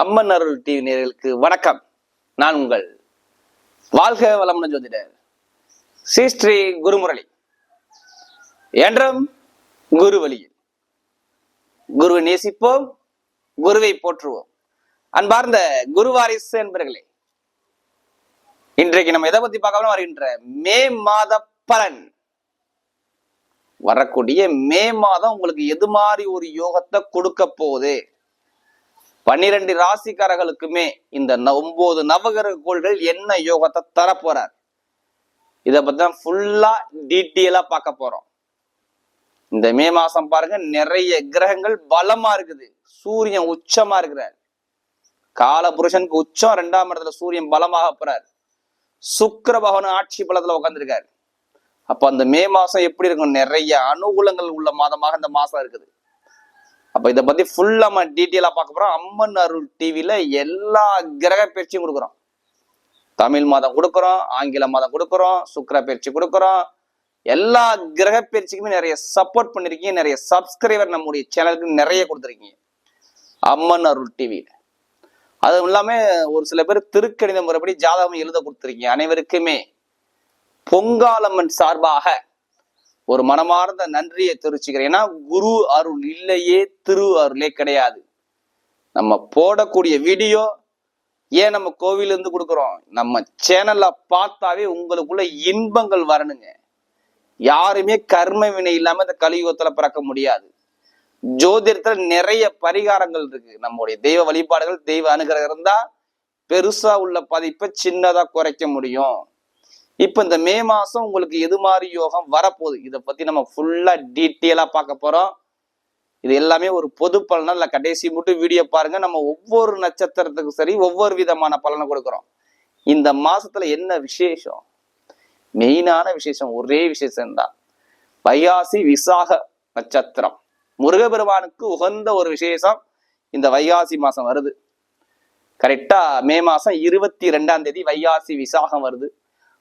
அம்மன் அருள் TV நேர்களுக்கு வணக்கம். நான் உங்கள் வாழ்க வளமுடன் ஜோதிடர் ஸ்ரீ ஸ்ரீ குருமுரளி. என்றும் குரு வழியில் குருவை நேசிப்போம் குருவை போற்றுவோம். அன்பார்ந்த குருவாரிசு என்பர்களே இன்றைக்கு நம்ம எதை பத்தி பார்க்கலாம் வருகின்ற மே மாத பலன். வரக்கூடிய மே மாதம் உங்களுக்கு எது மாதிரி ஒரு யோகத்தை கொடுக்க போகுது? பன்னிரண்டு ராசிக்காரர்களுக்குமே இந்த ந- ஒன்பது நவகிரக கோள்கள் என்ன யோகத்தை தரப்போறார். இதை பத்தி தான் ஃபுல்லா டீட்டெயிலா பார்க்க போறோம். இந்த மே மாசம் பாருங்க நிறைய கிரகங்கள் பலமா இருக்குது. சூரியன் உச்சமா இருக்கிறார். கால புருஷனுக்கு உச்சம் ரெண்டாம் இடத்துல சூரியன் பலமாக போறார். சுக்கர பகவான் ஆட்சி பலத்துல உட்காந்துருக்காரு அப்ப அந்த மே மாசம் எப்படி இருக்கும்? நிறைய அனுகூலங்கள் உள்ள மாதமாக இந்த மாசம் இருக்குது. அப்ப இதை பத்தி ஃபுல்லா நம்ம டீட்டெயிலா பார்க்க போறோம். அம்மன் அருள் டிவியில் எல்லா கிரக பயிற்சியும் கொடுக்குறோம். தமிழ் மாதம் கொடுக்குறோம் ஆங்கில மாதம் கொடுக்குறோம் சுக்கிர பயிற்சி கொடுக்குறோம். எல்லா கிரக பயிற்சிக்குமே நிறைய சப்போர்ட் பண்ணிருக்கீங்க. நிறைய சப்ஸ்கிரைபர் நம்முடைய சேனலுக்கு நிறைய கொடுத்துருக்கீங்க. அம்மன் அருள் டிவியில அதுவும் இல்லாம ஒரு சில பேர் திருக்கணித முறைப்படி ஜாதகம் எழுத கொடுத்துருக்கீங்க. அனைவருக்குமே பொங்காலம்மன் சார்பாக ஒரு மனமார்ந்த நன்றியை தெரிவிச்சுக்கிறேன். ஏன்னா குரு அருள் இல்லையே திரு அருளே கிடையாது. நம்ம போடக்கூடிய வீடியோ ஏன் நம்ம கோவிலேருந்து கொடுக்குறோம்? நம்ம சேனல்ல பார்த்தாவே உங்களுக்குள்ள இன்பங்கள் வரணுங்க. யாருமே கர்ம வினை இல்லாம இந்த கலியுகத்துல பிறக்க முடியாது. ஜோதிடத்துல நிறைய பரிகாரங்கள் இருக்கு. நம்முடைய தெய்வ வழிபாடுகள் தெய்வ அனுகிரகம் இருந்தா பெருசா உள்ள பதிப்பை சின்னதா குறைக்க முடியும். இப்ப இந்த மே மாசம் உங்களுக்கு எது மாதிரி யோகம் வரப்போகுது? இதை பத்தி நம்ம ஃபுல்லா டீட்டெயிலா பார்க்க போறோம். இது எல்லாமே ஒரு பொது பலனா இல்லை கடைசி மட்டும் வீடியோ பாருங்க. நம்ம ஒவ்வொரு நட்சத்திரத்துக்கும் சரி ஒவ்வொரு விதமான பலனை கொடுக்குறோம். இந்த மாசத்துல என்ன விசேஷம்? மெயினான விசேஷம் ஒரே விசேஷம்தான். வையாசி வைகாசி விசாக நட்சத்திரம். முருகபெருமானுக்கு உகந்த ஒரு விசேஷம் இந்த வைகாசி மாசம் வருது. கரெக்டா மே மாசம் இருபத்தி ரெண்டாம் தேதி வைகாசி விசாகம் வருது.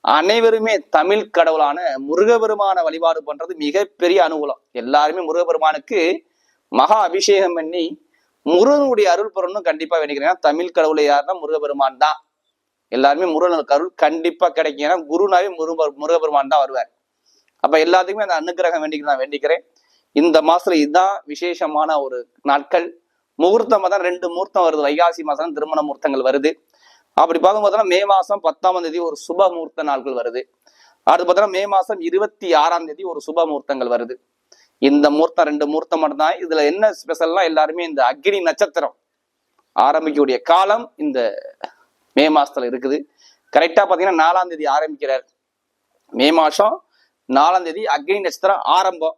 அனைவருமே தமிழ் கடவுளான முருகபெருமான வழிபாடு பண்றது மிகப்பெரிய அனுகூலம். எல்லாருமே முருகபெருமானுக்கு மகா அபிஷேகம் பண்ணி முருகனுடைய அருள் பெறணும் கண்டிப்பா வேண்டிக்கிறேன். ஏன்னா தமிழ் கடவுளை யாருன்னா முருகபெருமான் தான். எல்லாருமே முருகனுக்கு அருள் கண்டிப்பா கிடைக்கும். ஏன்னா குருனாவே முருக முருகபெருமான் தான் வருவார். அப்ப எல்லாத்துக்குமே அந்த அனுக்கிரகம் வேண்டிக்கிறேன் நான் வேண்டிக்கிறேன். இந்த மாசத்துல இதுதான் விசேஷமான ஒரு நாட்கள். முகூர்த்தம் தான் ரெண்டு முகூர்த்தம் வருது. வைகாசி மாசம் திருமண முகூர்த்தங்கள் வருது. அப்படி பார்க்கும்போது மே மாசம் பத்தாம் தேதி ஒரு சுப முகூர்த்த நாட்கள் வருது. அடுத்து பார்த்தோம்னா மே மாசம் இருபத்தி ஆறாம் தேதி ஒரு சுப முகூர்த்தங்கள் வருது. இந்த முகூர்த்தம் ரெண்டு முகூர்த்தம் மட்டும்தான். இதுல என்ன ஸ்பெஷல்னா எல்லாருமே இந்த அக்னி நட்சத்திரம் ஆரம்பிக்கக்கூடிய காலம் இந்த மே மாசத்துல இருக்குது. கரெக்டா பாத்தீங்கன்னா நாலாம் தேதி ஆரம்பிக்கிறார். மே மாசம் நாலாம் தேதி அக்னி நட்சத்திரம் ஆரம்பம்.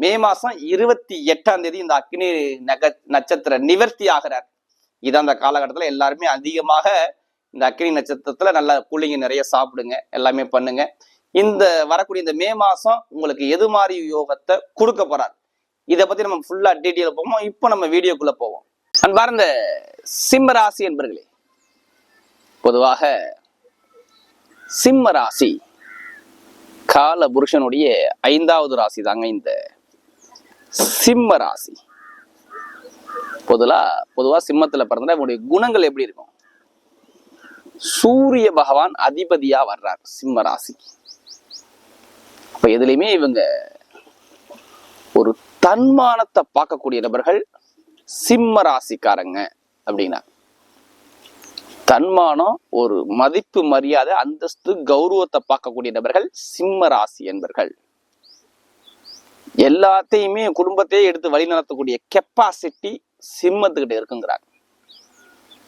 மே மாசம் இருபத்தி எட்டாம் தேதி இந்த அக்னி நக நட்சத்திர நிவர்த்தி ஆகிறார். இது அந்த காலகட்டத்தில் எல்லாருமே அதிகமாக இந்த அக்னி நட்சத்திரத்துல நல்ல கூலிங்க நிறைய சாப்பிடுங்க எல்லாமே பண்ணுங்க. இந்த வரக்கூடிய இந்த மே மாசம் உங்களுக்கு எது மாதிரி யோகத்தை கொடுக்க போறார்? இதை பத்தி நம்ம ஃபுல்லா டீட்டெயில் போவோம் இப்போ நம்ம வீடியோக்குள்ள போவோம். அன்பார்ந்த சிம்ம ராசி என்பர்களே பொதுவாக சிம்ம ராசி கால புருஷனுடைய ஐந்தாவது ராசி தாங்க இந்த சிம்ம ராசி. பொதுவா பொதுவா சிம்மத்துல பிறந்தா உங்களுடைய குணங்கள் எப்படி இருக்கும்? சூரிய பகவான் அதிபதியா வர்றார் சிம்ம ராசிக்கு. அப்ப எதுலையுமே இவங்க ஒரு தன்மானத்தை பார்க்கக்கூடிய நபர்கள் சிம்ம ராசிக்காரங்க அப்படின்னா. தன்மானம் ஒரு மதிப்பு மரியாதை அந்தஸ்து கௌரவத்தை பார்க்கக்கூடிய நபர்கள் சிம்ம ராசி என்பர்கள். எல்லாத்தையுமே குடும்பத்தையே எடுத்து வழி நடத்தக்கூடிய கெப்பாசிட்டி சிம்மத்துக்கிட்ட இருக்குங்கிறாங்க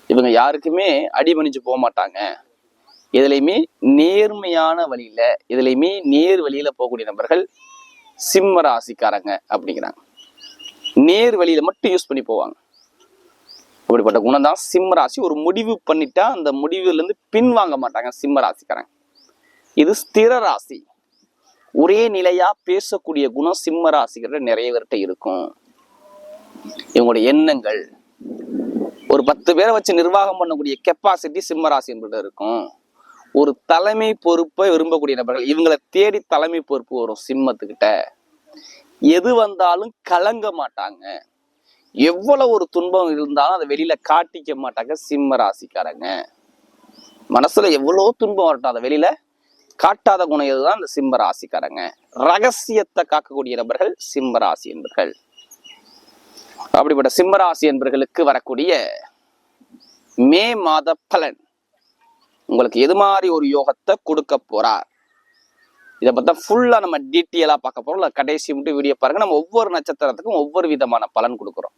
இவங்க யாருக்குமே அடிபணிஞ்சு போக மாட்டாங்க. இதுலையுமே நேர்மையான வழியில இதுலையுமே நேர் வழியில போகக்கூடிய நபர்கள் சிம்ம ராசிக்காரங்க அப்படிங்கிறாங்க. நேர் வழியில மட்டும் யூஸ் பண்ணி போவாங்க. அப்படிப்பட்ட குணம் தான் சிம்ம ராசி. ஒரு முடிவு பண்ணிட்டா அந்த முடிவுல இருந்து மாட்டாங்க சிம்ம ராசிக்காரங்க. இது ஸ்திர ராசி. ஒரே நிலையா பேசக்கூடிய குணம் சிம்ம ராசிக்கிட்ட நிறைய பேர்கிட்ட இருக்கும். இவங்களுடைய எண்ணங்கள் பத்து பேரை வச்சு நிர்வாகம் பண்ணக்கூடிய கெப்பாசிட்டி சிம்மராசி என்பது இருக்கும். ஒரு தலைமை பொறுப்பை விரும்பக்கூடிய நபர்கள் இவங்களை தேடி தலைமை பொறுப்பு வரும் சிம்மத்துக்கிட்ட. எது வந்தாலும் கலங்க மாட்டாங்க. எவ்வளவு ஒரு துன்பம் இருந்தாலும் அதை வெளியில காட்டிக்க மாட்டாங்க சிம்ம ராசிக்காரங்க மனசுல எவ்வளோ துன்பம் வரட்டும் அதை வெளியில காட்டாத குணம் எதுதான் இந்த சிம்ம ராசிக்காரங்க ரகசியத்தை காக்கக்கூடிய நபர்கள் சிம்ம ராசி என்பர்கள். அப்படிப்பட்ட சிம்ம ராசி என்பர்களுக்கு வரக்கூடிய மே மாத பலன். உங்களுக்கு எது மாதிரி ஒரு யோகத்தை கொடுக்க போறார்? இதை பத்தா ஃபுல்லா நம்ம டீட்டெயிலா பார்க்க போறோம். இல்லை கடைசி மட்டும் வீடியோ பாருங்க. நம்ம ஒவ்வொரு நட்சத்திரத்துக்கும் ஒவ்வொரு விதமான பலன் கொடுக்குறோம்.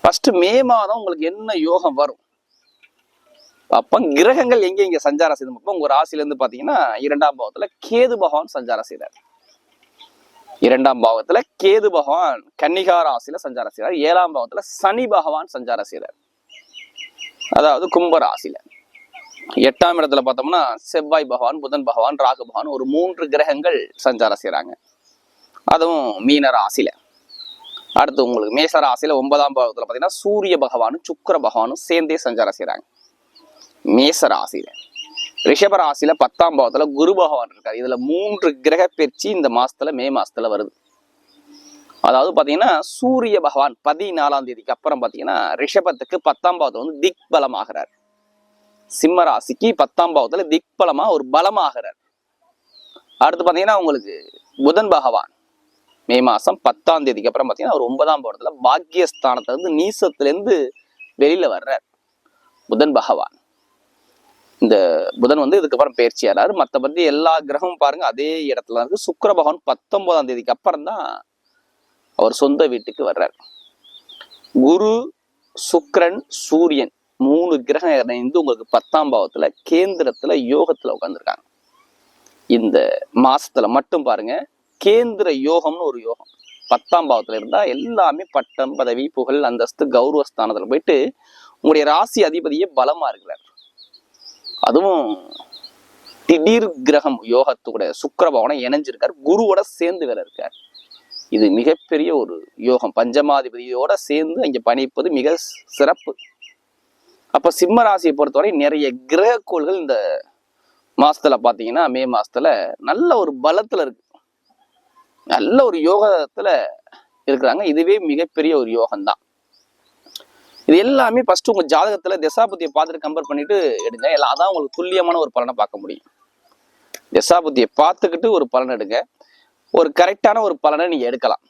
ஃபர்ஸ்ட் மே மாதம் உங்களுக்கு என்ன யோகம் வரும்? அப்ப கிரகங்கள் எங்க எங்க சஞ்சாரம் செய்யும் அப்போ உங்க ராசிலேருந்து பார்த்தீங்கன்னா பாத்தீங்கன்னா இரண்டாம் பாவத்துல கேது பகவான் சஞ்சாரம் செய்றார். இரண்டாம் பாவத்துல கேது பகவான் கன்னிகா ராசியில் சஞ்சாரம் செய்றார். ஏழாம் பாவத்துல சனி பகவான் சஞ்சாரம் செய்றார். அதாவது கும்ப ராசியில. எட்டாம் இடத்துல பார்த்தோம்னா செவ்வாய் பகவான் புதன் பகவான் ராகு பகவான் ஒரு மூன்று கிரகங்கள் சஞ்சாரம் செய்கிறாங்க அதுவும் மீன ராசியில. அடுத்து உங்களுக்கு மேச ராசியில ஒன்பதாம் பாகத்தில் பார்த்தீங்கன்னா சூரிய பகவானும் சுக்கிர பகவானும் சேர்ந்தே சஞ்சாரம் செய்கிறாங்க மேச ராசியில. ரிஷப ராசியில பத்தாம் பாவத்துல குரு பகவான் இருக்காரு. இதுல மூன்று கிரக பெயர்ச்சி இந்த மாசத்துல மே மாசத்துல வருது. அதாவது பார்த்தீங்கன்னா சூரிய பகவான் பதினாலாம் தேதிக்கு அப்புறம் பார்த்தீங்கன்னா ரிஷபத்துக்கு பத்தாம் பாவத்தில் வந்து திக் பலமாகிறார் சிம்ம ராசிக்கு பத்தாம் திக் பலமாக ஒரு பலமாகிறார். அடுத்து பார்த்தீங்கன்னா உங்களுக்கு புதன் பகவான் மே மாதம் பத்தாம் தேதிக்கு அப்புறம் பார்த்தீங்கன்னா ஒரு ஒன்பதாம் பாவத்தில் பாக்கியஸ்தானத்தை வந்து நீசத்துலேருந்து வெளியில் வர்றார். புதன் பகவான். இந்த புதன் வந்து இதுக்கப்புறம் பயிற்சி மற்றபடி எல்லா கிரகமும் பாருங்க அதே இடத்துல இருக்கு. சுக்கர பகவான் பத்தொன்பதாம் தேதிக்கு அப்புறம் தான் அவர் சொந்த வீட்டுக்கு வர்றார். குரு சுக்ரன் சூரியன் மூணு கிரகம் இணைந்து உங்களுக்கு பத்தாம் பாவத்துல கேந்திரத்துல யோகத்துல உட்காந்துருக்காங்க இந்த மாசத்துல மட்டும் பாருங்க கேந்திர யோகம்னு ஒரு யோகம். பத்தாம் பாவத்துல இருந்தா எல்லாமே பட்டம் பதவி புகழ் அந்தஸ்து கௌரவஸ்தானத்துல போயிட்டு உங்களுடைய ராசி அதிபதியே பலமா இருக்கிறார். அதுவும் திடீர் கிரகம் யோகத்துடைய சுக்கரபவனை இணைஞ்சிருக்கார். குருவோட சேர்ந்து வேற இருக்கார். இது மிகப்பெரிய ஒரு யோகம். பஞ்சமாதிபதியோட சேர்ந்து அங்க பணிப்பது மிக சிறப்பு. அப்ப சிம்ம ராசியை பொறுத்தவரை நிறைய கிரக கோள்கள் இந்த மாசத்துல பாத்தீங்கன்னா மே மாசத்துல நல்ல ஒரு பலத்துல இருக்கு. நல்ல ஒரு யோகத்துல இருக்கிறாங்க. இதுவே மிகப்பெரிய ஒரு யோகம்தான். இது எல்லாமே ஃபர்ஸ்ட் உங்க ஜாதகத்துல திசாபுத்தியை பார்த்துட்டு கம்பேர் பண்ணிட்டு எடுங்க. எல்லாம் அதான் உங்களுக்கு துல்லியமான ஒரு பலனை பார்க்க முடியும். திசாபுத்தியை பார்த்துக்கிட்டு ஒரு பலன் எடுங்க. ஒரு கரெக்டான ஒரு பலனை நீங்க எடுக்கலாம்.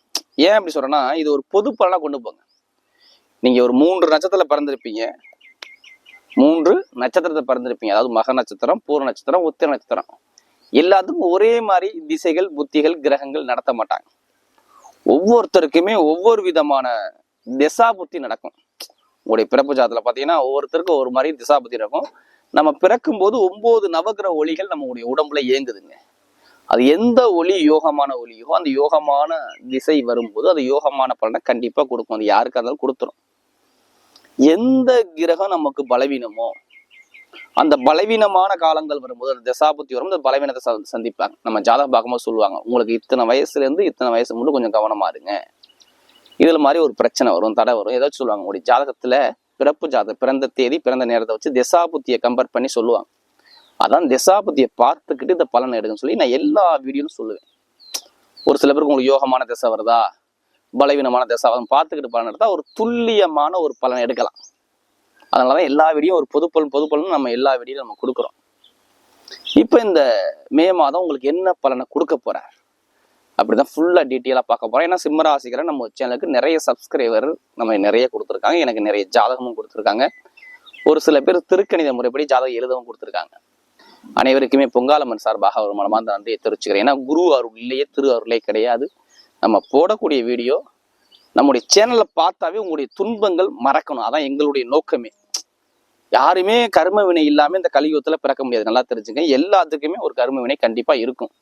ஏன் அப்படி சொல்றேன்னா இது ஒரு பொது பலனாக கொண்டு போங்க. நீங்க ஒரு மூன்று நட்சத்திரத்தில் பிறந்திருப்பீங்க. மூன்று நட்சத்திரத்தை பிறந்திருப்பீங்க. அதாவது மக நட்சத்திரம் பூர நட்சத்திரம் உத்திர நட்சத்திரம். எல்லாத்துக்கும் ஒரே மாதிரி திசைகள் புத்திகள் கிரகங்கள் நடத்த மாட்டாங்க. ஒவ்வொருத்தருக்குமே ஒவ்வொரு விதமான திசா புத்தி நடக்கும். உங்களுடைய பிறப்பு ஜாதத்தில் பாத்தீங்கன்னா ஒவ்வொருத்தருக்கும் ஒரு மாதிரி திசா புத்தி இருக்கும் நம்ம பிறக்கும்போது ஒன்பது நவகிரக ஒளிகள் நம்மளுடைய உடம்புல இயங்குதுங்க. அது எந்த ஒளி யோகமான ஒளியோ அந்த யோகமான திசை வரும்போது அது யோகமான பலனை கண்டிப்பா கொடுக்கும். அது யாருக்கா இருந்தாலும் கொடுத்துரும். எந்த கிரகம் நமக்கு பலவீனமோ அந்த பலவீனமான காலங்கள் வரும்போது அந்த தசாபுத்தி வரும் அந்த பலவீனத்தை சந்திப்பாங்க. நம்ம ஜாதக பாகமாக சொல்லுவாங்க உங்களுக்கு இத்தனை வயசுல இருந்து இத்தனை வயசு மட்டும் கொஞ்சம் கவனமா இருங்க. இதுல மாதிரி ஒரு பிரச்சனை வரும் தடை வரும். ஏதாச்சும் சொல்லுவாங்க. உங்களுடைய ஜாதகத்துல பிறப்பு ஜாதகம் பிறந்த தேதி பிறந்த நேரத்தை வச்சு திசாபுத்தியை கம்பேர் பண்ணி சொல்லுவாங்க. அதான் திசாபதியை பார்த்துக்கிட்டு இந்த பலனை எடுக்குன்னு சொல்லி நான் எல்லா வீடியோலும் சொல்லுவேன். ஒரு சில பேருக்கு உங்களுக்கு யோகமான திசை வருதா? பலவீனமான திசை வருதா? பார்த்துக்கிட்டு பலன் எடுத்தால் ஒரு துல்லியமான ஒரு பலன் எடுக்கலாம். அதனால தான் எல்லா வீடியும் ஒரு பொதுப்பலன் பொதுப்பலன் நம்ம எல்லா வீடியும் நம்ம கொடுக்குறோம். இப்போ இந்த மே மாதம் உங்களுக்கு என்ன பலனை கொடுக்க போறார்? அப்படிதான் ஃபுல்லாக டீட்டெயிலாக பார்க்க போகிறோம் ஏன்னா சிம்மராசிகரை நம்ம சேனலுக்கு நிறைய சப்ஸ்கிரைபர் நம்ம நிறைய கொடுத்துருக்காங்க. எனக்கு நிறைய ஜாதகமும் கொடுத்துருக்காங்க. ஒரு சில பேர் திருக்கணித முறைப்படி ஜாதகம் எழுதவும் கொடுத்துருக்காங்க. அனைவருக்குமே பொங்காலம்மன் சார்பாக ஒரு மனமார்ந்த நன்றியை தெரிவிச்சுக்கிறேன் ஏன்னா குரு அருள் இல்லையே திரு அருளே கிடையாது. நம்ம போடக்கூடிய வீடியோ நம்முடைய சேனலை பார்த்தாவே உங்களுடைய துன்பங்கள் மறக்கணும். அதான் எங்களுடைய நோக்கமே. யாருமே கர்ம வினை இல்லாமல் இந்த கலியுகத்தில் பிறக்க முடியாது. நல்லா தெரிஞ்சுங்க. எல்லாத்துக்குமே ஒரு கர்ம வினை கண்டிப்பாக இருக்கும்.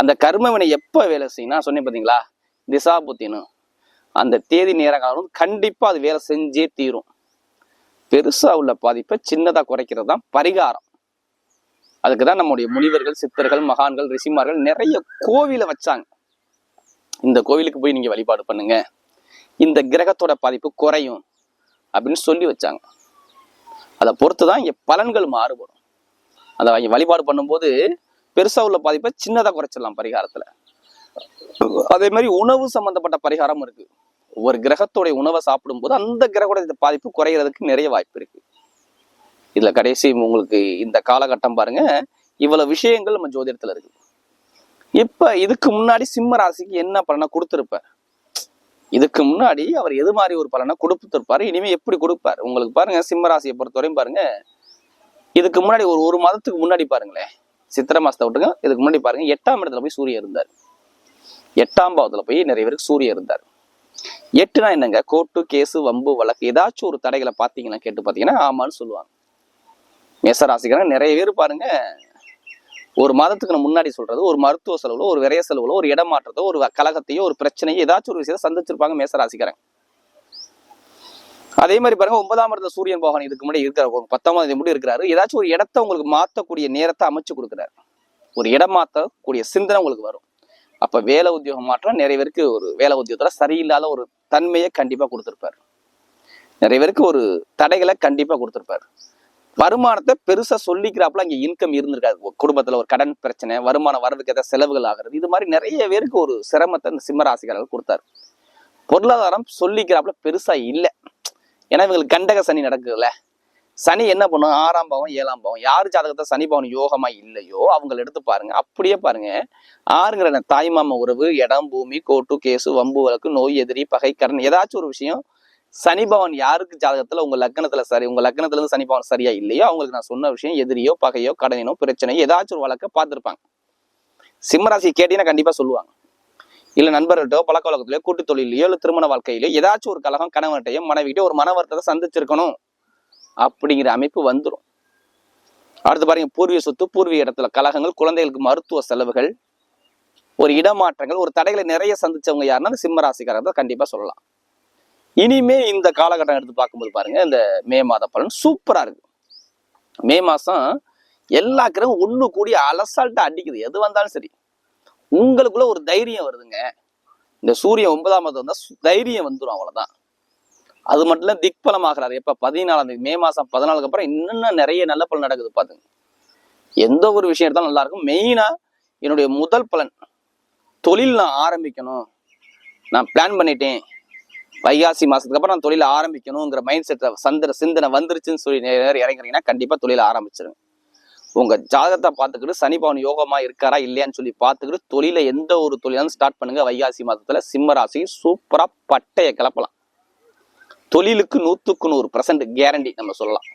அந்த கர்ம வினை எப்போ வேலை செய்யும் நான் சொன்னேன் பார்த்தீங்களா திசா புத்தினும் அந்த தேதி நேர காலம் கண்டிப்பாக அது வேலை செஞ்சே தீரும். பெருசாக உள்ள பாதிப்பை சின்னதாக குறைக்கிறது தான் பரிகாரம். அதுக்கு தான் நம்முடைய முனிவர்கள் சித்தர்கள் மகான்கள் ரிஷிமார்கள் நிறைய கோவிலை வச்சாங்க. இந்த கோவிலுக்கு போய் நீங்கள் வழிபாடு பண்ணுங்க. இந்த கிரகத்தோட பாதிப்பு குறையும் அப்படின்னு சொல்லி வச்சாங்க. அதை பொறுத்து தான் இங்கே பலன்கள் மாறுபடும். அதை வழிபாடு பண்ணும்போது பெருசாக உள்ள பாதிப்பை சின்னதாக குறைச்சிடலாம் பரிகாரத்தில். அதே மாதிரி உணவு சம்மந்தப்பட்ட பரிகாரம் இருக்குது ஒரு கிரகத்துடைய உணவை சாப்பிடும்போது அந்த கிரகோட பாதிப்பு குறையிறதுக்கு நிறைய வாய்ப்பு இருக்குது இதில் கடைசி உங்களுக்கு இந்த காலகட்டம் பாருங்க. இவ்வளவு விஷயங்கள் நம்ம ஜோதிடத்தில் இருக்கு. இப்போ இதுக்கு முன்னாடி சிம்ம ராசிக்கு என்ன பலனை கொடுத்திருப்பார்? இதுக்கு முன்னாடி அவர் எது மாதிரி ஒரு பலனை கொடுத்துருப்பாரு? இனிமே எப்படி கொடுப்பார்? உங்களுக்கு பாருங்க சிம்ம ராசியை பொறுத்தவரையும் பாருங்க. இதுக்கு முன்னாடி ஒரு ஒரு மாதத்துக்கு முன்னாடி பாருங்களேன். சித்திரை மாசத்தை விட்டுங்க இதுக்கு முன்னாடி பாருங்க. எட்டாம் இடத்துல போய் சூரியன் இருந்தார். எட்டாம் பாவத்துல போய் நிறைய பேருக்கு சூரியன் இருந்தார். எட்டுனா என்னங்க? கோர்ட்டு கேஸு வம்பு வழக்கு ஏதாச்சும் ஒரு தடைகளை பார்த்தீங்கன்னா கேட்டு பார்த்தீங்கன்னா ஆமான்னு சொல்லுவாங்க. மேசராசிக்காரங்க நிறைய பேர் பாருங்க ஒரு மாதத்துக்கு நான் முன்னாடி சொல்றது ஒரு மருத்துவ செலவுல ஒரு விரைய செலவுல ஒரு இடமாற்றத்தோ ஒரு கலகத்தையோ ஒரு பிரச்சனையோ ஏதாச்சும் ஒரு விஷயத்தை சந்திச்சிருப்பாங்க மேசராசிக்காரங்க. அதே மாதிரி பாருங்க ஒன்பதாம் இடத்துல சூரியன் பகவான் இதுக்கு முன்னாடி இருக்கிற ஒரு பத்தாம் தேதி முடி இருக்கிறாரு. ஏதாச்சும் ஒரு இடத்த உங்களுக்கு மாத்தக்கூடிய நேரத்தை அமைச்சு கொடுக்குறாரு. ஒரு இடம் மாத்தக்கூடிய சிந்தனை உங்களுக்கு வரும். அப்ப வேலை உத்தியோகம் மாற்றம் நிறைய பேருக்கு ஒரு வேலை உத்தியோகத்துல சரியில்லாத ஒரு தன்மையை கண்டிப்பா கொடுத்திருப்பாரு. நிறைய பேருக்கு ஒரு தடைகளை கண்டிப்பா கொடுத்துருப்பாரு. வருமானத்தை பெருசா சொல்லிக்கிறாப்புல அங்க இன்கம் இருந்திருக்காது. குடும்பத்துல ஒரு கடன் பிரச்சனை வருமானம் வர்றதுக்கு ஏதாவது செலவுகள் ஆகிறது இது மாதிரி நிறைய பேருக்கு ஒரு சிரமத்தை இந்த சிம்மராசிக்காரர்கள் கொடுத்தாரு. பொருளாதாரம் சொல்லிக்கிறாப்புல பெருசா இல்லை. ஏன்னா இவங்களுக்கு கண்டக சனி நடக்குதுல்ல. சனி என்ன பண்ணும்? ஆறாம் பாவம் ஏழாம் பாவம். யார் ஜாதகத்தை சனி பவன் யோகமா இல்லையோ அவங்கள எடுத்து பாருங்க. அப்படியே பாருங்க. ஆறுங்கிற தாய்மாம உறவு இடம் பூமி கோட்டு கேசு வம்பு வழக்கு நோய் எதிரி பகை கடன் ஏதாச்சும் ஒரு விஷயம் சனி பவன் யாருக்கு ஜாதகத்துல உங்க லக்னத்துல சரி உங்க லக்னத்துல இருந்து சனி பவன் சரியா இல்லையோ அவங்களுக்கு நான் சொன்ன விஷயம் எதிரியோ பகையோ கடனோ பிரச்சனையோ ஏதாச்சும் ஒரு வழக்க பார்த்துருப்பாங்க. சிம்மராசி கேட்டீங்கன்னா கண்டிப்பா சொல்லுவாங்க. இல்ல நண்பர்கள்ட்டோ பழக்க வழக்கத்திலயோ கூட்டு தொழிலையோ இல்ல திருமண வாழ்க்கையிலோ ஏதாச்சும் ஒரு கலகம் கணவன்கிட்டயோ மனைவிட்டோ ஒரு மனவர்த்தத்தை சந்திச்சிருக்கணும். அப்படிங்கிற அமைப்பு வந்துடும் அடுத்து பாருங்க பூர்வீக சொத்து பூர்வீக இடத்துல கழகங்கள் குழந்தைகளுக்கு மருத்துவ செலவுகள் ஒரு இடமாற்றங்கள் ஒரு தடைகளை நிறைய சந்திச்சவங்க யாருன்னா அந்த சிம்ம ராசிக்காரங்க கண்டிப்பா சொல்லலாம். இனிமே இந்த காலகட்டம் எடுத்து பார்க்கும்போது பாருங்க இந்த மே மாத பலன் சூப்பரா இருக்கு. மே மாசம் எல்லா கிரகம் ஒண்ணு கூடி அலசால்ட்டா அடிக்குது. எது வந்தாலும் சரி. உங்களுக்குள்ள ஒரு தைரியம் வருதுங்க. இந்த சூரியன் ஒன்பதாம் மாதம் வந்தா சு- தைரியம் வந்துடும் அவ்வளவுதான். அது மட்டும் இல்ல திக்பலம் ஆகிறாரு எப்ப? பதினாலாம் தேதி மே மாசம் பதினாலுக்கு அப்புறம் இன்னும் நிறைய நல்ல பலன் நடக்குது பாத்துங்க. எந்த ஒரு விஷயம் எடுத்தாலும் நல்லா இருக்கும். மெயினா என்னுடைய முதல் பலன் தொழில் நான் ஆரம்பிக்கணும். நான் பிளான் பண்ணிட்டேன். வைகாசி மாசத்துக்கு அப்புறம் நான் தொழில் ஆரம்பிக்கணுங்கிற மைண்ட் செட்டை சந்திர சிந்தனை வந்துருச்சுன்னு சொல்லி நேரம் இறங்குறீங்கன்னா கண்டிப்பா தொழில் ஆரம்பிச்சிருங்க. உங்க ஜாதகத்தை பார்த்துக்கிட்டு சனி பவன் யோகமா இருக்காரா இல்லையான்னு சொல்லி பார்த்துக்கிட்டு தொழில எந்த ஒரு தொழிலும் ஸ்டார்ட் பண்ணுங்க. வைகாசி மாசத்துல சிம்ம ராசி சூப்பரா பட்டைய கிளப்பலாம். தொழிலுக்கு நூத்துக்கு நூறு பர்சன்ட் கேரண்டி நம்ம சொல்லலாம்.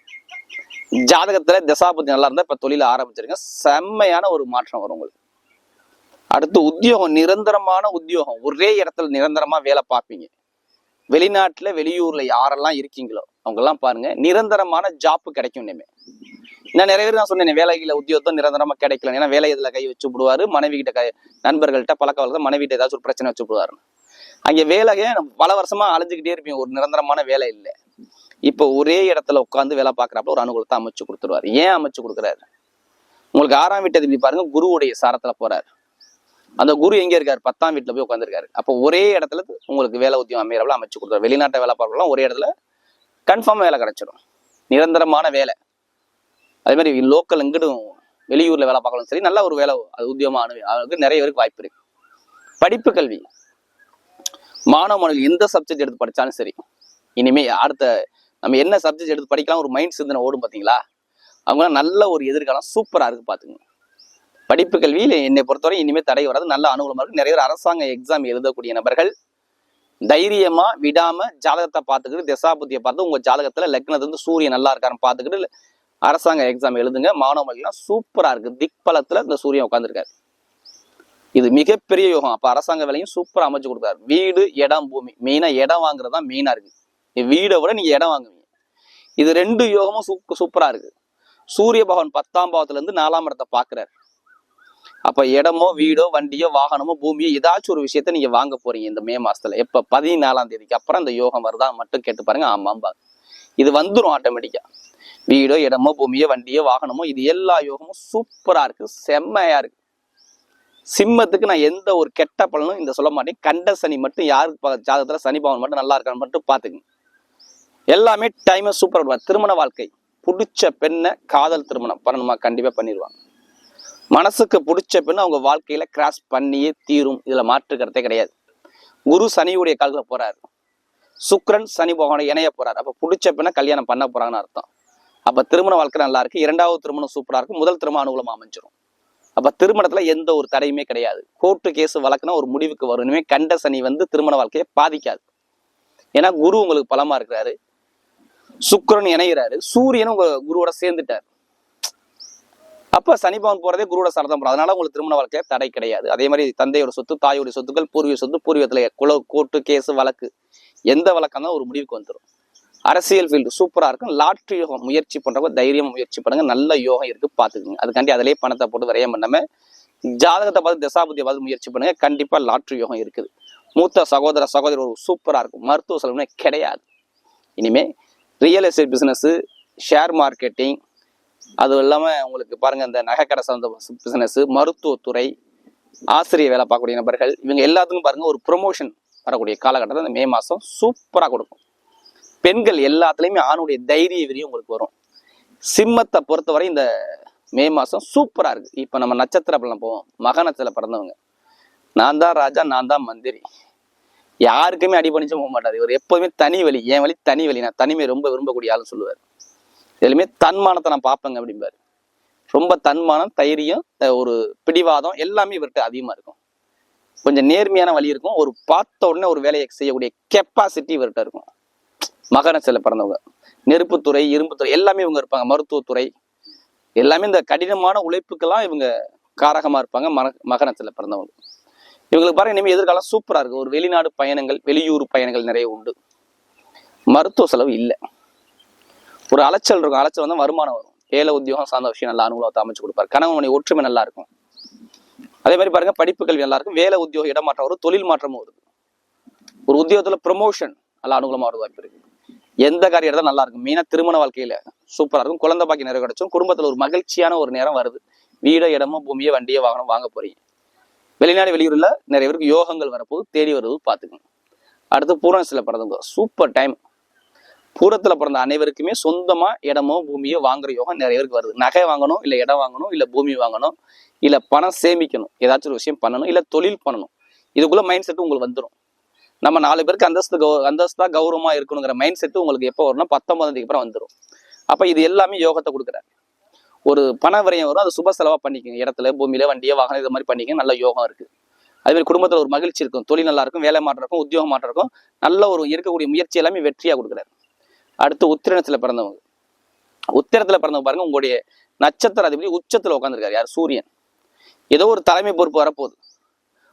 ஜாதகத்துல தசாபதி நல்லா இருந்தா இப்ப தொழில ஆரம்பிச்சிருங்க. செம்மையான ஒரு மாற்றம் வரும் உங்களுக்கு. அடுத்து உத்தியோகம் நிரந்தரமான உத்தியோகம். ஒரே இடத்துல நிரந்தரமா வேலை பார்ப்பீங்க. வெளிநாட்டில் வெளியூரில் யாரெல்லாம் இருக்கீங்களோ அவங்கெல்லாம் பாருங்கள் பாருங்க நிரந்தரமான ஜாப் கிடைக்கும் இனிமே. நான் நிறைய பேர் நான் சொன்னேன் வேலைகளை உத்தியோகம் நிரந்தரமாக கிடைக்கல. ஏன்னா வேலை இதில் கை வச்சு விடுவாரு மனைவி கிட்ட கை நண்பர்கள்ட்ட பழக்க வழக்கம் மனைவி ஏதாச்சும் ஒரு பிரச்சனை வச்சு விடுவாருன்னு அங்கே வேலையை பல வருஷமா அழிஞ்சுக்கிட்டே இருப்பீங்க ஒரு நிரந்தரமான வேலை இல்லை. இப்போ ஒரே இடத்துல உட்காந்து வேலை பார்க்குறப்ப ஒரு அனுகூலத்தை அமைச்சு கொடுத்துருவாரு. ஏன் அமைச்சு கொடுக்குறாரு? உங்களுக்கு ஆறாம் வீட்டை அதிபதி பாருங்க குருவுடைய சாரத்தில் போறாரு. அந்த குரு எங்க இருக்காரு? பத்தாம் வீட்டில் போய் உட்காந்துருக்காரு அப்போ ஒரே இடத்துல உங்களுக்கு வேலை உத்தியம் அமையறவள அமைச்சு கொடுத்தாரு வெளிநாட்டை வேலை பார்க்கலாம் ஒரே இடத்துல கன்ஃபார்ம் வேலை கிடைச்சிடும் நிரந்தரமான வேலை. அதே மாதிரி லோக்கல் எங்கிட்டும் வெளியூர்ல வேலை பார்க்கலாம் சரி நல்ல ஒரு வேலை அது உத்தியமா அனு அதுக்கு நிறைய பேருக்கு வாய்ப்பு இருக்கு. படிப்பு கல்வி. மாணவ மாணவிகள் எந்த சப்ஜெக்ட் எடுத்து படித்தாலும் சரி இனிமே அடுத்த நம்ம என்ன சப்ஜெக்ட் எடுத்து படிக்கலாம் ஒரு மைண்ட் சிந்தனை ஓடும் பார்த்தீங்களா அவங்க நல்ல ஒரு எதிர்காலம் சூப்பராக இருக்கு பாத்துங்க படிப்பு கல்வியில் என்னை பொறுத்தவரை இனிமே தடை வராது. நல்ல அனுகூலமாக இருக்கு. நிறைய பேர் அரசாங்க எக்ஸாம் எழுதக்கூடிய நபர்கள் தைரியமா விடாம ஜாதகத்தை பார்த்துக்கிட்டு திசாபுத்தியை பார்த்து உங்க ஜாதகத்துல லக்னத்துல இருந்து சூரியன் நல்லா இருக்காருன்னு பார்த்துக்கிட்டு அரசாங்க எக்ஸாம் எழுதுங்க. மாணவர்கள்லாம் சூப்பரா இருக்கு. திக்பலத்துல இந்த சூரியன் உட்காந்துருக்காரு இது மிகப்பெரிய யோகம். அப்ப அரசாங்க வேலையும் சூப்பரா அமைச்சு கொடுத்தாரு. வீடு இடம் பூமி. மெயினா இடம் வாங்குறது தான் மெயினா இருக்கு. வீடை விட நீங்க இடம் வாங்குவீங்க. இது ரெண்டு யோகமும் சூப் சூப்பரா இருக்கு. சூரிய பகவான் பத்தாம் பாவத்துல இருந்து நாலாம் இடத்தை பாக்குறாரு அப்ப இடமோ வீடோ வண்டியோ வாகனமோ பூமியோ ஏதாச்சும் ஒரு விஷயத்த நீங்க வாங்க போறீங்க இந்த மே மாசத்துல. எப்ப? பதினாலாம் தேதிக்கு அப்புறம் இந்த யோகம் வருதா மட்டும் கேட்டு பாருங்க. ஆமாம்பா இது வந்துடும் ஆட்டோமேட்டிக்கா. வீடோ இடமோ பூமியோ வண்டியோ வாகனமோ இது எல்லா யோகமும் சூப்பரா இருக்கு. செம்மையா இருக்கு. சிம்மத்துக்கு நான் எந்த ஒரு கெட்ட பலனும் இந்த சொல்ல மாட்டேன். கண்ட சனி மட்டும் யாருக்கு ஜாதகத்துல சனி பவன் மட்டும் நல்லா இருக்கான்னு மட்டும் பாத்துக்கங்க எல்லாமே டைம் சூப்பர் திருமண வாழ்க்கை. பிடிச்ச பெண்ணை காதல் திருமணம் பண்ணணுமா? கண்டிப்பா பண்ணிடுவாங்க. மனசுக்கு பிடிச்ச பெண்ணு அவங்க வாழ்க்கையில கிராஸ் பண்ணியே தீரும். இதுல மாற்றுக்கிறதே கிடையாது. குரு சனியுடைய காலத்துல போறாரு. சுக்ரன் சனி பகவானை இணைய போறாரு. அப்ப பிடிச்ச பெண்ணை கல்யாணம் பண்ண போறாங்கன்னு அர்த்தம். அப்ப திருமண வாழ்க்கை நல்லா இருக்கு. இரண்டாவது திருமணம் சூப்பரா இருக்கும் முதல் திருமணம் அனுகூலமா அமைஞ்சிரும். அப்ப திருமணத்துல எந்த ஒரு தடையுமே கிடையாது. கோர்ட்டு கேஸ் வழக்குனா ஒரு முடிவுக்கு வரும். இனிமே கண்ட சனி வந்து திருமண வாழ்க்கையை பாதிக்காது. ஏன்னா குரு உங்களுக்கு பலமா இருக்கிறாரு. சுக்கரன் இணைகிறாரு சூரியனும் உங்க குருவோட சேர்ந்துட்டார். அப்ப சனிபவன் போகிறதே போறதே குருவோட சரதம் போறோம் அதனால உங்களுக்கு திருமண வாழ்க்கையில தடை கிடையாது. அதே மாதிரி தந்தையோட சொத்து தாயோட சொத்துக்கள் பூர்வீக சொத்து பூர்வீகத்துல குல கோர்ட்டு கேஸ் வழக்கு எந்த வழக்கம் ஒரு முடிவுக்கு வந்துடும் அரசியல் ஃபீல்டு சூப்பரா இருக்கும். லாட்ரி யோகம் முயற்சி பண்றவங்க தைரியமா முயற்சி பண்ணுங்க. நல்ல யோகம் இருக்கு பாத்துக்கோங்க. அதுக்காண்டி அதிலே பணத்தை போட்டு விரையம் பண்ணாம ஜாதகத்தை பார்த்து தசாபுத்தியை பார்த்து முயற்சி பண்ணுங்க. கண்டிப்பா லாட்ரி யோகம் இருக்குது. மூத்த சகோதர சகோதரி ஒரு சூப்பரா இருக்கும். மருத்துவ செலவுமே கிடையாது. இனிமே real estate business share marketing அது இல்லாமல் உங்களுக்கு பாருங்கள் இந்த நகைக்கடை சார்ந்த பிஸ்னஸ் மருத்துவத்துறை ஆசிரியர் வேலை பார்க்கக்கூடிய நபர்கள் இவங்க எல்லாத்துக்கும் பாருங்க ஒரு ப்ரொமோஷன் வரக்கூடிய காலகட்டத்தில் இந்த மே மாதம் சூப்பராக கொடுக்கும். பெண்கள் எல்லாத்துலேயுமே ஆணுடைய தைரிய விரியும் உங்களுக்கு வரும். சிம்மத்தை பொறுத்தவரை இந்த மே மாதம் சூப்பராக இருக்குது இப்போ நம்ம நட்சத்திர பலன் போவோம். மக நட்சத்திர பிறந்தவங்க. நான் தான் ராஜா நான் தான் மந்திரி. யாருக்குமே அடிபணிச்சு போக மாட்டாரு. இவர் எப்போதுமே தனி வழி என் வழி தனி வழி நான் தனிமை ரொம்ப விரும்பக்கூடிய ஆளுன்னு சொல்லுவார். எதுலையுமே தன்மானத்தை நான் பார்ப்பேங்க அப்படிம்பாரு. ரொம்ப தன்மானம் தைரியம் ஒரு பிடிவாதம் எல்லாமே இவர்கிட்ட அதிகமா இருக்கும். கொஞ்சம் நேர்மையான வழி இருக்கும். ஒரு பார்த்த உடனே ஒரு வேலையை செய்யக்கூடிய கெப்பாசிட்டி இவர்கிட்ட இருக்கும். மகனச்சில பிறந்தவங்க. நெருப்புத்துறை இரும்புத்துறை எல்லாமே இவங்க இருப்பாங்க. மருத்துவத்துறை எல்லாமே இந்த கடினமான உழைப்புக்கெல்லாம் இவங்க காரகமா இருப்பாங்க. மன மகனத்துல பிறந்தவங்க. இவங்களுக்கு பாருங்க இனிமேல் எதிர்காலம் சூப்பராக இருக்கும். ஒரு வெளிநாடு பயணங்கள் வெளியூர் பயணங்கள் நிறைய உண்டு. மருத்துவ செலவு இல்லை. ஒரு அலைச்சல் இருக்கும். அலைச்சல் வந்து வருமானம் வரும். ஏல உத்தியோகம் சார்ந்த விஷயம் நல்லா அனுகூலத்தை அமைச்சு கொடுப்பாரு. கணவன் ஒற்றுமை நல்லா இருக்கும். அதே மாதிரி பாருங்க படிப்பு கல்வி நல்லா இருக்கும். வேலை உத்தியோக இடமாற்றம் வரும். தொழில் மாற்றமும் வருது ஒரு உத்தியோகத்துல ப்ரொமோஷன் நல்லா அனுகூலமா வருது வாய்ப்பு இருக்கு. எந்த காரியம் எடுத்தாலும் நல்லா இருக்கும். மெயினா திருமண வாழ்க்கையில சூப்பரா இருக்கும். குழந்தை பாக்கி நேரம் கிடைச்சும் குடும்பத்துல ஒரு மகிழ்ச்சியான ஒரு நேரம் வருது. வீடோ இடமோ பூமியோ வண்டியோ வாகனம் வாங்க போறீங்க. வெளிநாடு வெளியூர்ல நிறைய பேருக்கு யோகங்கள் வரப்போது தேடி வருவது பாத்துக்கோங்க அடுத்து பூரணசில பிறந்தவங்க சூப்பர் டைம் பூரத்துல பிறந்த அனைவருக்குமே சொந்தமா இடமோ பூமியோ வாங்குற யோகம் நிறைய பேருக்கு வருது. நகை வாங்கணும் இல்ல இடம் வாங்கணும் இல்ல பூமி வாங்கணும் இல்ல பணம் சேமிக்கணும். ஏதாச்சும் ஒரு விஷயம் பண்ணணும் இல்ல தொழில் பண்ணணும். இதுக்குள்ள மைண்ட் செட் உங்களுக்கு வந்துடும் நம்ம நாலு பேருக்கு அந்தஸ்து கௌ அந்தஸ்தா கௌரவமா இருக்கணுங்கிற மைண்ட் செட் உங்களுக்கு எப்போ வரும்னா பத்தொன்பதாம் அப்புறம் வந்துடும் அப்ப இது எல்லாமே யோகத்தை கொடுக்குறாரு. ஒரு பண விரயம் வரும் அது சுப செலவா பண்ணிக்கங்க. இடத்துல பூமியில வண்டியை வாகனம் இது மாதிரி பண்ணிக்கங்க. நல்ல யோகம் இருக்கு. அதுமாதிரி குடும்பத்தில் ஒரு மகிழ்ச்சி இருக்கும். தொழில் நல்லா இருக்கும் வேலை மாற்றம் இருக்கும் உத்தியோகம் மாற்றம் இருக்கும். நல்ல ஒரு இருக்கக்கூடிய முயற்சி எல்லாமே வெற்றியாக கொடுக்குறாரு. அடுத்து உத்திரணத்துல பிறந்தவங்க. உத்திரத்துல பிறந்தவங்க பாருங்க உங்களுடைய நட்சத்திர அதிபதி உச்சத்துல உட்காந்துருக்காரு யார்? சூரியன். ஏதோ ஒரு தலைமை பொறுப்பு வரப்போகுது.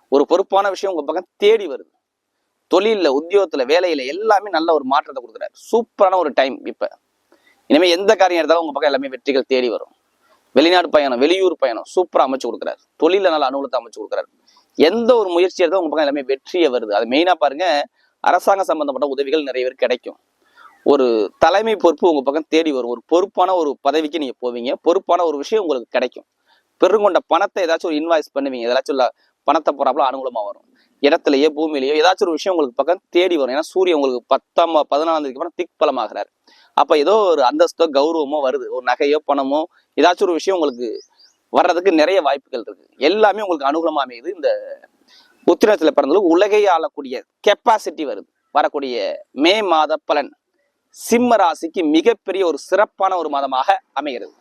ஒரு பொறுப்பான விஷயம் உங்க பக்கம் தேடி வருது. தொழிலில் உத்தியோகத்தில் வேலையில் எல்லாமே நல்ல ஒரு மாற்றத்தை கொடுக்குறாரு. சூப்பரான ஒரு டைம் இப்போ. இனிமேல் எந்த காரியம் எடுத்தாலும் உங்கள் பக்கம் எல்லாமே வெற்றிகள் தேடி வரும். வெளிநாடு பயணம் வெளியூர் பயணம் சூப்பராக அமைச்சு கொடுக்குறாரு. தொழிலில் நல்ல அனுகூலத்தை அமைச்சு கொடுக்குறாரு. எந்த ஒரு முயற்சி எடுத்தாலும் உங்கள் பக்கம் எல்லாமே வெற்றியே வருது. அது மெயினாக பாருங்க அரசாங்க சம்பந்தப்பட்ட உதவிகள் நிறைய பேர் கிடைக்கும். ஒரு தலைமை பொறுப்பு உங்கள் பக்கம் தேடி வரும். ஒரு பொறுப்பான ஒரு பதவிக்கு நீங்கள் போவீங்க. பொறுப்பான ஒரு விஷயம் உங்களுக்கு கிடைக்கும். பெருங்கொண்ட பணத்தை ஏதாச்சும் ஒரு இன்வாய்ஸ் பண்ணுவீங்க. ஏதாச்சும் உள்ள பணத்தை போகிறாப்புல அனுகூலமாக வரும். இடத்துலயோ பூமியிலயோ ஏதாச்சும் ஒரு விஷயம் உங்களுக்கு பக்கம் தேடி வரும். ஏன்னா சூரியன் உங்களுக்கு பத்தாம் பதினாலாம் தேதிக்கு அப்புறம் திக்பலமாகிறார் அப்போ ஏதோ ஒரு அந்தஸ்தோ கௌரவமோ வருது. ஒரு நகையோ பணமோ ஏதாச்சும் ஒரு விஷயம் உங்களுக்கு வர்றதுக்கு நிறைய வாய்ப்புகள் இருக்கு. எல்லாமே உங்களுக்கு அனுகூலமாக அமையுது. இந்த உத்திரத்தில் பிறந்தவங்களுக்கு உலகை ஆளக்கூடிய கெப்பாசிட்டி வருது. வரக்கூடிய மே மாத பலன். சிம்ம ராசிக்கு மிகப்பெரிய ஒரு சிறப்பான ஒரு மாதமாக அமைகிறது.